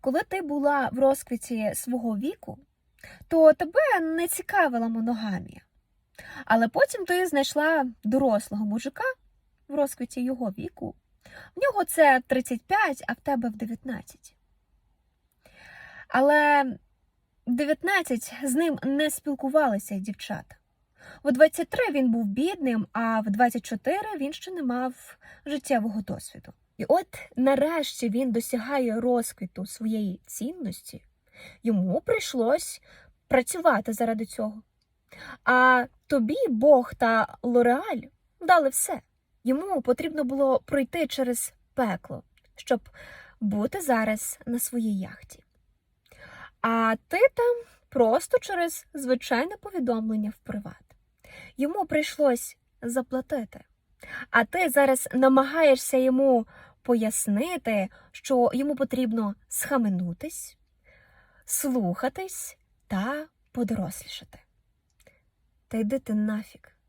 Коли ти була в розквіті свого віку, то тебе не цікавила моногамія. Але потім ти знайшла дорослого мужика в розквіті його віку. В нього це 35, а в тебе в 19. Але в 19 з ним не спілкувалися дівчата. В 23 він був бідним, а в 24 він ще не мав життєвого досвіду. І от нарешті він досягає розквіту своєї цінності. Йому прийшлось працювати заради цього. А тобі Бог та Лореаль дали все. Йому потрібно було пройти через пекло, щоб бути зараз на своїй яхті. А ти там просто через звичайне повідомлення в приват. Йому прийшлось заплатити. А ти зараз намагаєшся йому пояснити, що йому потрібно схаменутись, слухатись та подорослішати. Та йди ти нафіг.